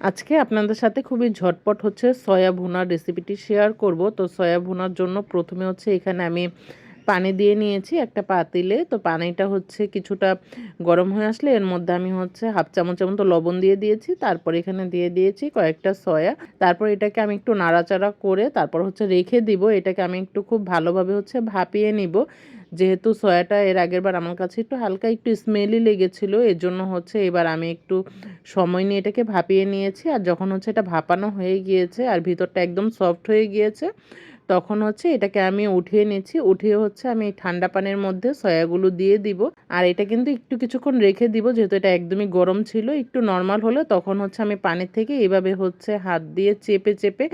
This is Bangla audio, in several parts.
আজকে আপনাদের সাথে খুবই ঝটপট হচ্ছে সয়া ভুনার রেসিপিটি শেয়ার করব। তো সয়া ভুনার জন্য প্রথমে হচ্ছে এখানে আমি পানি দিয়ে নিয়েছি একটা পাতিলে। তো পানিটা হচ্ছে কিছুটা গরম হয়ে আসলে এর মধ্যে আমি হচ্ছে হাফ চামচের মতো লবণ দিয়ে দিয়েছি। তারপর এখানে দিয়ে দিয়েছি কয়েকটা সয়া। তারপর এটাকে আমি একটু নাড়াচাড়া করে তারপর হচ্ছে রেখে দিব। এটাকে আমি একটু খুব ভালোভাবে হচ্ছে ভাপিয়ে নিব। যেহেতু সয়াটা এর আগের বার আমার কাছে একটু হালকা একটু স্মেলি লেগেছিলো এর জন্য হচ্ছে এবার আমি একটু সময় নিয়ে এটাকে ভাপিয়ে নিয়েছি। আর যখন হচ্ছে এটা ভাপানো হয়ে গিয়েছে আর ভিতরটা একদম সফট হয়ে গিয়েছে, তখন হচ্ছে এটাকে আমি উঠিয়ে নিচ্ছি। উঠিয়ে হচ্ছে আমি ঠান্ডা পানের মধ্যে সয়াগুলো দিয়ে দিব। আর এটা কিন্তু একটু কিছুক্ষণ রেখে দিব, যেহেতু এটা একদমই গরম ছিল। একটু নর্মাল হলে তখন হচ্ছে আমি পানির থেকে এভাবে হচ্ছে হাত দিয়ে চেপে চেপে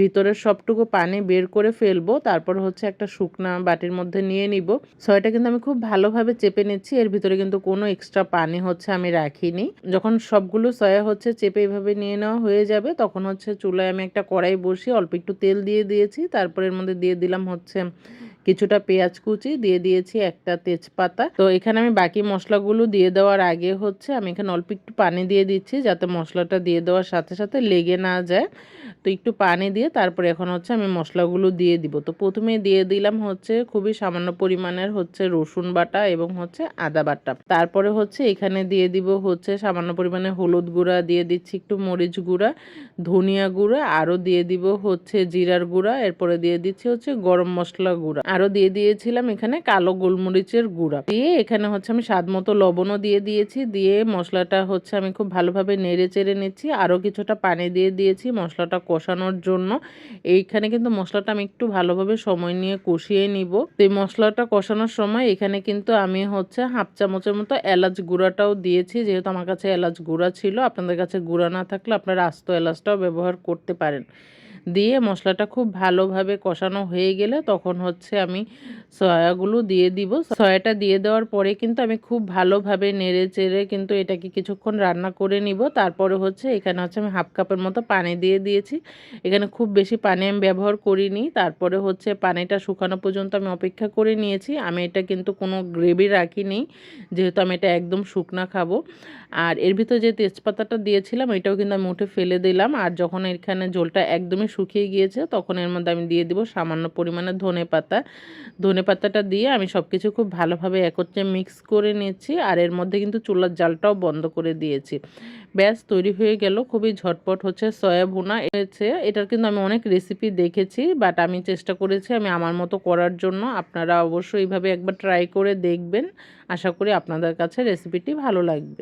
ভিতরের সবটুকু পানি বের করে ফেলব, তারপর হচ্ছে একটা শুকনা বাটির মধ্যে নিয়ে নিব। সয়টা কিন্তু আমি খুব ভালোভাবে চেপে নিচ্ছি, এর ভিতরে কিন্তু কোনো এক্সট্রা পানি হচ্ছে আমি রাখিনি। যখন সবগুলো সয়া হচ্ছে চেপে এইভাবে নিয়ে নেওয়া হয়ে যাবে, তখন হচ্ছে চুলায় আমি একটা কড়াই বসি অল্প একটু তেল দিয়ে দিয়েছি, তারপর এর মধ্যে দিয়ে দিলাম হচ্ছে কিছুটা পেঁয়াজ কুচি, দিয়ে দিয়েছি একটা তেজপাতা। তো এখানে আমি বাকি মশলাগুলো দিয়ে দেওয়ার আগে হচ্ছে আমি এখানে অল্প একটু পানি দিয়ে দিচ্ছি যাতে মশলাটা দিয়ে দেওয়ার সাথে সাথে লেগে না যায়। তো একটু পানি দিয়ে তারপরে এখন হচ্ছে আমি মশলাগুলো দিয়ে দিব। তো প্রথমে দিয়ে দিলাম হচ্ছে খুবই সামান্য পরিমাণের হচ্ছে রসুন বাটা এবং হচ্ছে আদা বাটা। তারপরে হচ্ছে এখানে দিয়ে দিব হচ্ছে সামান্য পরিমাণে হলুদ গুঁড়া, দিয়ে দিচ্ছি একটু মরিচ গুঁড়া, ধনিয়া গুঁড়া, আরও দিয়ে দিব হচ্ছে জিরার গুঁড়া, এরপরে দিয়ে দিচ্ছি হচ্ছে গরম মশলা গুঁড়া। আরও দিয়ে দিয়েছিলাম এখানে কালো গোলমরিচের গুঁড়া। দিয়ে এখানে হচ্ছে আমি স্বাদ মতো লবণও দিয়ে দিয়েছি। দিয়ে মশলাটা হচ্ছে আমি খুব ভালোভাবে নেড়ে চেড়ে নিচ্ছি। আরও কিছুটা পানি দিয়ে দিয়েছি মশলাটা কষানোর জন্য। এইখানে কিন্তু মশলাটা আমি একটু ভালোভাবে সময় নিয়ে কষিয়ে নিব। তো মশলাটা কষানোর সময় এখানে কিন্তু আমি হচ্ছে হাফ চামচের মতো এলাচ গুঁড়াটাও দিয়েছি। যেহেতু আমার কাছে এলাচ গুঁড়া ছিল, আপনাদের কাছে গুঁড়া না থাকলে আপনারা আস্ত এলাচটাও ব্যবহার করতে পারেন। দিয়ে মশলাটা খুব ভালোভাবে কষানো হয়ে গেলে তখন হচ্ছে আমি সয়াগুলো দিয়ে দিব। সয়াটা দিয়ে দেওয়ার পরে কিন্তু আমি খুব ভালোভাবে নেড়ে চেড়ে কিন্তু এটাকে কিছুক্ষণ রান্না করে নিব। তারপরে হচ্ছে এখানে হচ্ছে আমি হাফ কাপের মতো পানি দিয়ে দিয়েছি। এখানে খুব বেশি পানি আমি ব্যবহার করিনি। তারপরে হচ্ছে পানিটা শুকানো পর্যন্ত আমি অপেক্ষা করে নিয়েছি। আমি এটা কিন্তু কোনো গ্রেভি রাখিনি, যেহেতু আমি এটা একদম শুকনা খাব। আর এর ভিতরে যে তেজপাতাটা দিয়েছিলাম, এটাও কিন্তু আমি উঠে ফেলে দিলাম। আর যখন এখানে ঝোলটা একদমই শুকিয়ে গিয়েছে, তখন এর মধ্যে আমি দিয়ে দিব সামান্য পরিমাণে ধনে পাতা। ধনে পাতাটা দিয়ে আমি সব কিছু খুব ভালোভাবে একত্রে মিক্স করে নিয়েছি আর এর মধ্যে কিন্তু চুলার জালটাও বন্ধ করে দিয়েছি। ব্যাস, তৈরি হয়ে গেল, খুবই ঝটপট হচ্ছে সয়া ভুনা। হয়েছে, এটার কিন্তু আমি অনেক রেসিপি দেখেছি বাট আমি চেষ্টা করেছি আমি আমার মতো করার জন্য। আপনারা অবশ্যই এইভাবে একবার ট্রাই করে দেখবেন। আশা করি আপনাদের কাছে রেসিপিটি ভালো লাগবে।